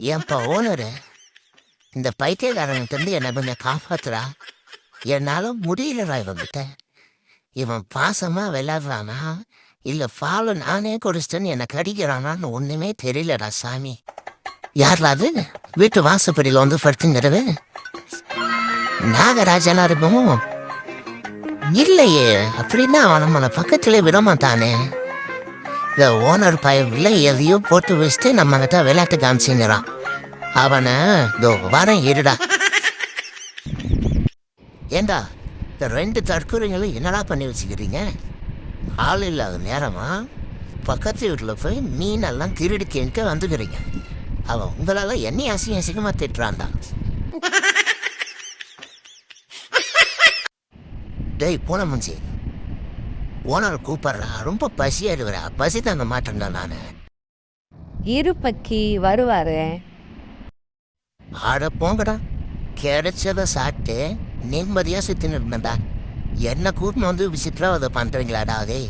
ஏன்பா ஓனரு? இந்த பைத்தியக்காரன்கிட்டருந்து என்னை கொஞ்சம் காப்பாத்துறா. என்னால் முடியலடா இவங்கிட்ட. இவன் பாசமாக விளையாடுறானா? இல்லை ஃபாலோ நானே குடிச்சிட்டேன்னு என்னை கடிக்கிறானான்னு ஒன்றுமே தெரியலடா சாமி. யார்லா அது? வீட்டு வாசப்படியில் வந்து படுத்துங்கிறது நாகராஜனா இருக்கும் இல்லையே அப்படின்னா அவன் நம்மளை பக்கத்திலே விடமாட்டானே. இந்த ஓனர் பயவில் எதையோ போட்டு வச்சுட்டு நம்மகிட்ட விளையாட்டு காமிச்சுங்கிறான். அவனை இதோ வரேன் இருடா. ஏண்டா இந்த ரெண்டு தற்கொலைகளும் என்னடா பண்ணி வச்சுக்கிறீங்க? ஆள் இல்லாத நேரமா? பக்கத்து வீட்டில் போய் மீனெல்லாம் திருடி கேட்க வந்துக்கிறீங்க. அவன் உங்களால் என்னையும் அசிங்க அசிங்கமாக திட்டுறான்டா. டேய் போன முஞ்சி ஓனர் கூப்பிட்றா ரொம்ப பசியாக இருக்கிறா. பசி தாங்க மாட்டேன்டா நான். இரு பக்கி வருவாரு. அட போங்கடா. கிடைச்சத சாப்பிட்டு நிம்மதியாக சுற்றின்னு இருந்தேன்டா. என்ன கூட்டின்னு வந்து விசித்திரவதை பண்ணுறீங்களாடா அதே?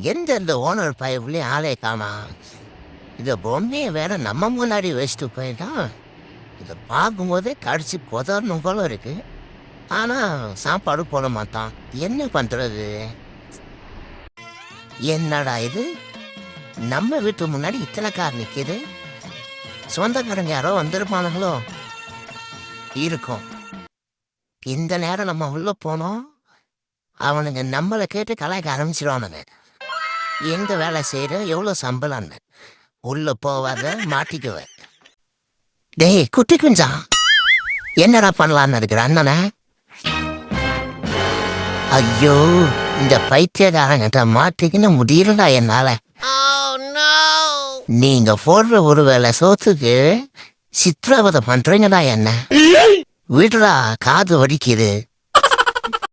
எந்த இந்த ஓனர் பயவுலேயே ஆளே காணா. இதை பொம்மையை வேற நம்ம முன்னாடி வச்சுட்டு போயிட்டான் இதை பார்க்கும்போதே கடிச்சு புதரணும் போல இருக்கு. ஆனால் சாப்பாடு போட மாட்டான். என்ன பண்ணுறது என்னடா இது? நம்ம வீட்டு முன்னாடி இத்தனை கார் நிற்கிது சொந்தக்காரங்க யாரோ வந்திருப்பானுங்களோ? இருக்கும். இந்த நேரம் நம்ம உள்ள போனோம். அவனுங்க நம்மளை கேட்டு கலாய்க்க ஆரம்பிச்சிருவானுங்க. எந்த வேலை செய்யற எவ்வளோ சம்பளம்னு. உள்ள போவாத மாட்டிக்குவ. டேய் குட்டி குஞ்சா. என்னடா பண்ணலான்னு இருக்கிற அண்ணனை? ஐயோ இந்த பைத்தியக்காரங்கிட்ட மாட்டிக்கின்னு முடியலடா என்னால. Oh, நீங்க போடுற ஒரு வேளை சோத்துக்கு சித்திரவதை பண்றீங்கடா என்ன? விடுடா காது வடிக்குது